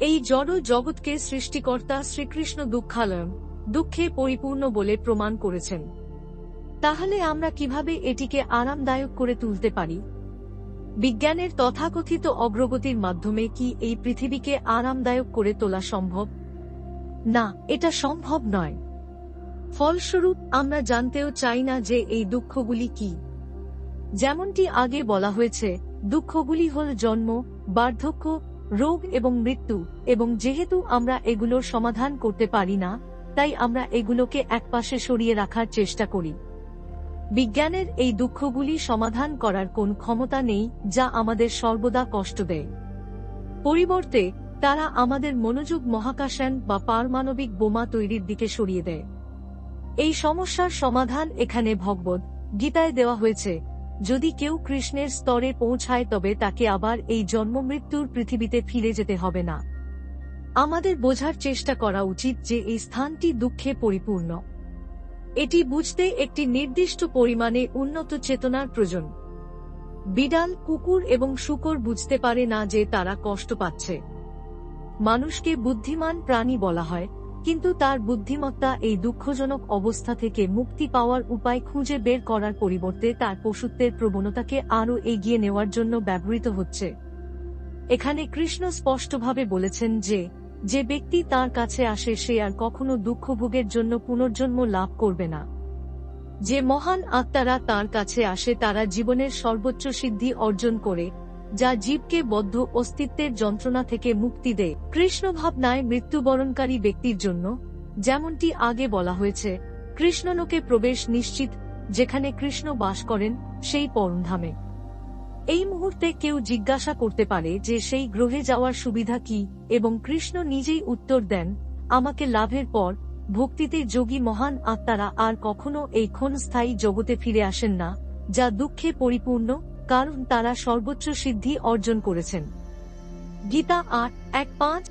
এই জড় জগৎকে সৃষ্টিকর্তা শ্রীকৃষ্ণ দুঃখালয়ম দুঃখে পরিপূর্ণ বলে প্রমাণ করেছেন। তাহলে আমরা কীভাবে এটিকে আরামদায়ক করে তুলতে পারি? বিজ্ঞানের তথাকথিত অগ্রগতির মাধ্যমে কি এই পৃথিবীকে আরামদায়ক করে তোলা সম্ভব? না, এটা সম্ভব নয়। ফলস্বরূপ, আমরা জানতেও চাই না যে এই দুঃখগুলি কি। যেমনটি আগে বলা হয়েছে, দুঃখগুলি হল জন্ম, বার্ধক্য রোগ এবং মৃত্যু, এবং যেহেতু আমরা এগুলোর সমাধান করতে পারি না, তাই আমরা এগুলোকে একপাশে সরিয়ে রাখার চেষ্টা করি। বিজ্ঞানের এই দুঃখগুলি সমাধান করার কোন ক্ষমতা নেই, যা আমাদের সর্বদা কষ্ট দেয়। পরিবর্তে, তারা আমাদের মনোযোগ মহাকাশযান বা পারমাণবিক বোমা তৈরির দিকে সরিয়ে দেয়। এই সমস্যার সমাধান এখানে ভগবত গীতায় দেওয়া হয়েছে। যদি কেউ কৃষ্ণের স্তরে পৌঁছায় তবে তাকে আবার এই জন্মমৃত্যুর পৃথিবীতে ফিরে যেতে হবে না। আমাদের বোঝার চেষ্টা করা উচিত যে এই স্থানটি দুঃখে পরিপূর্ণ। এটি বুঝতে একটি নির্দিষ্ট পরিমাণে উন্নত চেতনার প্রয়োজন। বিড়াল, কুকুর এবং শুকর বুঝতে পারে না যে তারা কষ্ট পাচ্ছে। মানুষকে বুদ্ধিমান প্রাণী বলা হয়। কিন্তু তার বুদ্ধিমত্তা এই দুঃখজনক অবস্থা থেকে মুক্তি পাওয়ার উপায় খুঁজে বের করার পরিবর্তে তার পশুত্বের প্রবণতাকে আরও এগিয়ে নেওয়ার জন্য ব্যবহৃত হচ্ছে। এখানে কৃষ্ণ স্পষ্টভাবে বলেছেন যে যে ব্যক্তি তার কাছে আসে সে আর কখনো দুঃখভোগের জন্য পুনর্জন্ম লাভ করবে না। যে মহান আত্মারা তার কাছে আসে তারা জীবনের সর্বোচ্চ সিদ্ধি অর্জন করে যা জীবকে বদ্ধ অস্তিত্বের যন্ত্রণা থেকে মুক্তি দেয়। কৃষ্ণ ভাবনায় মৃত্যুবরণকারী ব্যক্তির জন্য, যেমনটি আগে বলা হয়েছে, কৃষ্ণলোকে প্রবেশ নিশ্চিত, যেখানে কৃষ্ণ বাস করেন, সেই পরমধামে। এই মুহূর্তে কেউ জিজ্ঞাসা করতে পারে যে সেই গ্রহে যাওয়ার সুবিধা কি, এবং কৃষ্ণ নিজেই উত্তর দেন, আমাকে লাভের পর, ভক্তিতে যোগী মহান আত্মারা আর কখনো এই ক্ষণস্থায়ী জগতে ফিরে আসেন না, যা দুঃখে পরিপূর্ণ কারণ তারা সর্বোচ্চ সিদ্ধি অর্জন করেছেন। গীতা আট এক পাঁচ।